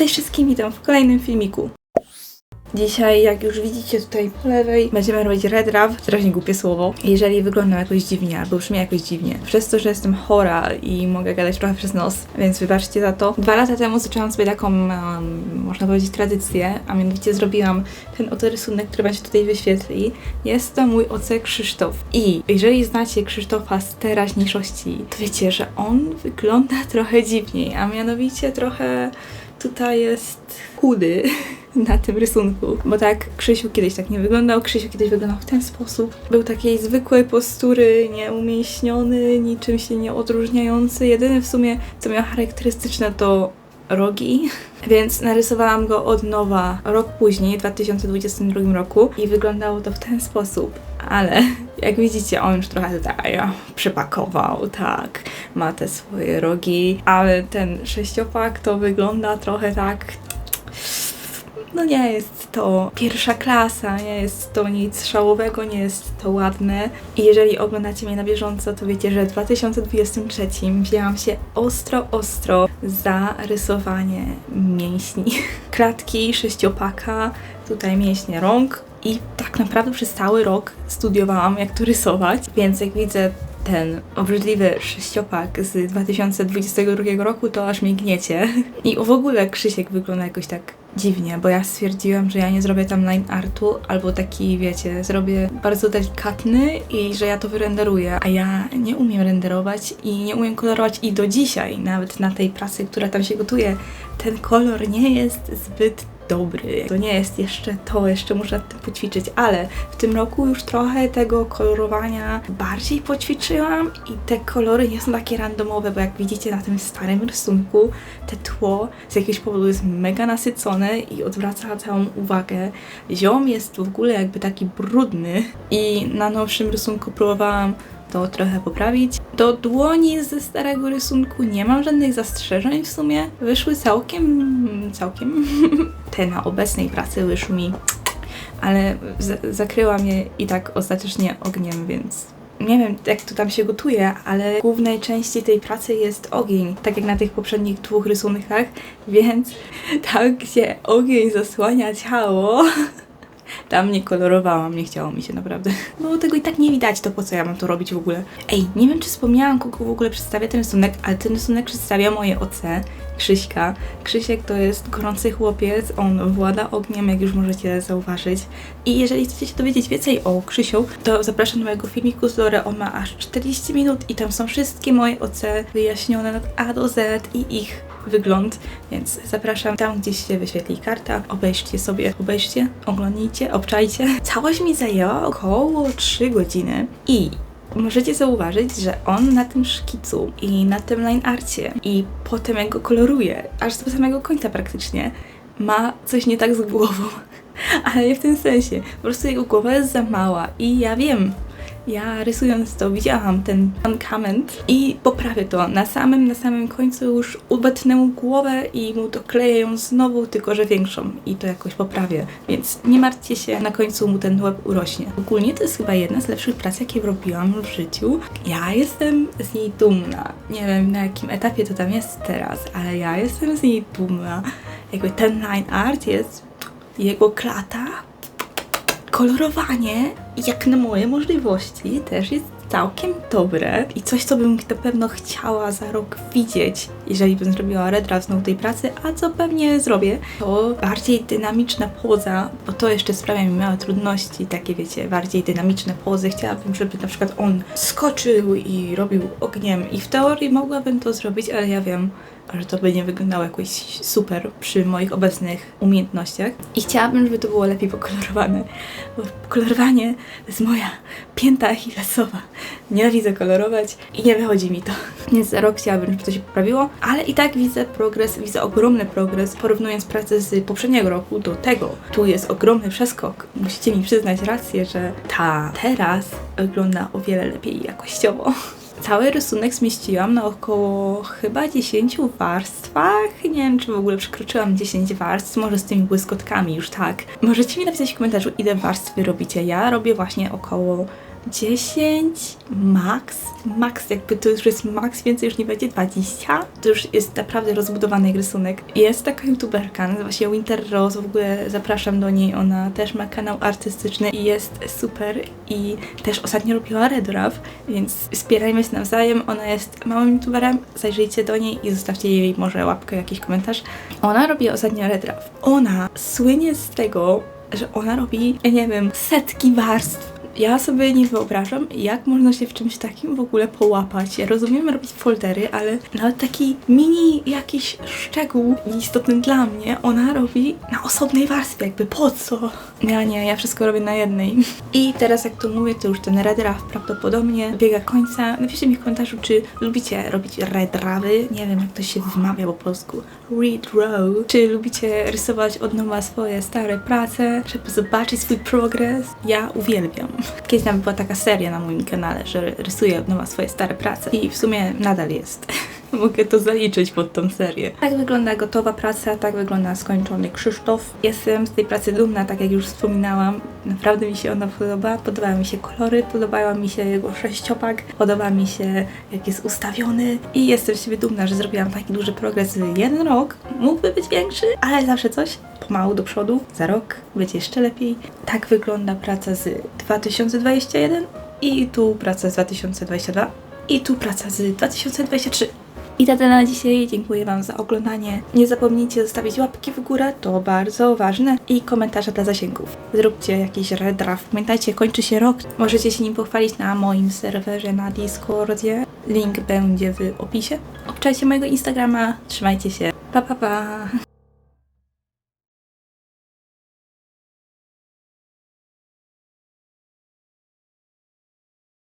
Cześć wszystkim, witam w kolejnym filmiku. Dzisiaj, jak już widzicie tutaj po lewej, będziemy robić red rub, strasznie głupie słowo. Jeżeli wyglądam jakoś dziwnie, albo brzmi jakoś dziwnie, przez to, że jestem chora i mogę gadać trochę przez nos, więc wybaczcie za to. Dwa lata temu zaczęłam sobie taką, um, można powiedzieć, tradycję, a mianowicie zrobiłam ten oto rysunek, który Wam się tutaj wyświetli. Jest to mój oce Krzysztof. I jeżeli znacie Krzysztofa z teraźniejszości, to wiecie, że on wygląda trochę dziwniej, a mianowicie trochę tutaj jest chudy na tym rysunku. Bo tak Krzysiu kiedyś tak nie wyglądał, Krzysiu kiedyś wyglądał w ten sposób. Był takiej zwykłej postury, nieumięśniony, niczym się nie odróżniający. Jedyne w sumie, co miał charakterystyczne to rogi, więc narysowałam go od nowa rok później, w 2022 roku i wyglądało to w ten sposób. Ale jak widzicie, on już trochę tutaj przypakował, tak, ma te swoje rogi, ale ten sześciopak to wygląda trochę tak no nie jest to pierwsza klasa, nie jest to nic szałowego, nie jest to ładne. I jeżeli oglądacie mnie na bieżąco, to wiecie, że w 2023 wzięłam się ostro, ostro za rysowanie mięśni. Klatki, sześciopaka, tutaj mięśnie rąk. I tak naprawdę przez cały rok studiowałam, jak to rysować, więc jak widzę ten obrzydliwy sześciopak z 2022 roku, to aż mi gniecie. I w ogóle Krzysiek wygląda jakoś tak dziwnie, bo ja stwierdziłam, że ja nie zrobię tam line artu, albo taki, wiecie, zrobię bardzo delikatny i że ja to wyrenderuję, a ja nie umiem renderować i nie umiem kolorować. I do dzisiaj, nawet na tej pracy, która tam się gotuje, ten kolor nie jest zbyt dobry. To nie jest jeszcze to, jeszcze muszę nad tym poćwiczyć, ale w tym roku już trochę tego kolorowania bardziej poćwiczyłam i te kolory nie są takie randomowe, bo jak widzicie na tym starym rysunku, te tło z jakiegoś powodu jest mega nasycone i odwraca całą uwagę. Ziom jest w ogóle jakby taki brudny i na nowszym rysunku próbowałam to trochę poprawić. Do dłoni ze starego rysunku nie mam żadnych zastrzeżeń w sumie. Wyszły całkiem, całkiem. Te na obecnej pracy wyszły mi, ale zakryłam je i tak ostatecznie ogniem, więc nie wiem jak to tam się gotuje, ale w głównej części tej pracy jest ogień, tak jak na tych poprzednich dwóch rysunkach, więc tam gdzie ogień zasłania ciało, Tam nie kolorowałam, nie chciało mi się naprawdę. Bo tego i tak nie widać, to po co ja mam to robić w ogóle. Ej, nie wiem czy wspomniałam, kogo w ogóle przedstawia ten rysunek, ale ten rysunek przedstawia moje OC, Krzyśka. Krzysiek to jest gorący chłopiec, on włada ogniem, jak już możecie zauważyć. I jeżeli chcecie się dowiedzieć więcej o Krzysiu, to zapraszam do mojego filmiku z Lore, on ma aż 40 minut i tam są wszystkie moje OC wyjaśnione od A do Z i ich wygląd, więc zapraszam tam, gdzieś się wyświetli karta. Obejrzcie sobie, obejrzcie, oglądnijcie, obczajcie. Całość mi zajęła około 3 godziny i możecie zauważyć, że on na tym szkicu i na tym line arcie i potem jak go koloruje, aż do samego końca praktycznie, ma coś nie tak z głową. Ale nie w tym sensie. Po prostu jego głowa jest za mała i ja wiem, ja rysując to widziałam ten mankament i poprawię to. Na samym, na samym końcu już ubetnę mu głowę i mu dokleję ją znowu, tylko że większą i to jakoś poprawię. Więc nie martwcie się, na końcu mu ten łeb urośnie. Ogólnie to jest chyba jedna z lepszych prac, jakie robiłam w życiu. Ja jestem z niej dumna. Nie wiem na jakim etapie to tam jest teraz, ale ja jestem z niej dumna. Jakby ten line art jest jego klata kolorowanie, jak na moje możliwości, też jest całkiem dobre i coś, co bym na pewno chciała za rok widzieć, jeżeli bym zrobiła redra znowu tej pracy, a co pewnie zrobię, to bardziej dynamiczna poza, bo to jeszcze sprawia mi małe trudności, takie wiecie, bardziej dynamiczne pozy. Chciałabym, żeby na przykład on skoczył i robił ogniem i w teorii mogłabym to zrobić, ale ja wiem, że to by nie wyglądało jakoś super przy moich obecnych umiejętnościach. I chciałabym, żeby to było lepiej pokolorowane, bo kolorowanie to jest moja pięta achillesowa. Nienawidzę kolorować i nie wychodzi mi to. Więc za rok chciałabym, żeby to się poprawiło, ale i tak widzę progres, widzę ogromny progres, porównując pracę z poprzedniego roku do tego. Tu jest ogromny przeskok. Musicie mi przyznać rację, że ta teraz wygląda o wiele lepiej jakościowo. Cały rysunek zmieściłam na około chyba 10 warstwach. Nie wiem, czy w ogóle przekroczyłam 10 warstw, może z tymi błyskotkami już tak. Możecie mi napisać w komentarzu, ile warstw wy robicie. Ja robię właśnie około 10 max. Max, jakby to już jest max, więcej już nie będzie 20. To już jest naprawdę rozbudowany rysunek. Jest taka youtuberka, nazywa się Winter Rose, w ogóle zapraszam do niej. Ona też ma kanał artystyczny i jest super. I też ostatnio robiła Redraw, więc wspierajmy się nawzajem. Ona jest małym youtuberem, zajrzyjcie do niej i zostawcie jej może łapkę, jakiś komentarz. Ona robi ostatnio Redraw. Ona słynie z tego, że ona robi, ja nie wiem, setki warstw. Ja sobie nie wyobrażam, jak można się w czymś takim w ogóle połapać. Ja rozumiem robić foldery, ale nawet taki mini jakiś szczegół istotny dla mnie, ona robi na osobnej warstwie, jakby po co? Ja nie, ja wszystko robię na jednej. I teraz jak to mówię, to już ten red draft prawdopodobnie biega końca. Napiszcie mi w komentarzu, czy lubicie robić red drawy, nie wiem jak to się wymawia po polsku, read row, czy lubicie rysować od nowa swoje stare prace, żeby zobaczyć swój progres. Ja uwielbiam. Kiedyś tam była taka seria na moim kanale, że rysuję od nowa swoje stare prace i w sumie nadal jest. Mogę to zaliczyć pod tą serię. Tak wygląda gotowa praca, tak wygląda skończony Krzysztof. Jestem z tej pracy dumna, tak jak już wspominałam. Naprawdę mi się ona podoba. Podobały mi się kolory, podobała mi się jego sześciopak, podoba mi się jak jest ustawiony i jestem z siebie dumna, że zrobiłam taki duży progres w jeden rok. Mógłby być większy, ale zawsze coś pomału do przodu. Za rok będzie jeszcze lepiej. Tak wygląda praca z 2021 i tu praca z 2022 i tu praca z 2023. I to na dzisiaj. Dziękuję Wam za oglądanie. Nie zapomnijcie zostawić łapki w górę, to bardzo ważne. I komentarze dla zasięgów. Zróbcie jakiś redraft. Pamiętajcie, kończy się rok. Możecie się nim pochwalić na moim serwerze na Discordzie. Link będzie w opisie. Obczajcie mojego Instagrama. Trzymajcie się. Pa, pa, pa.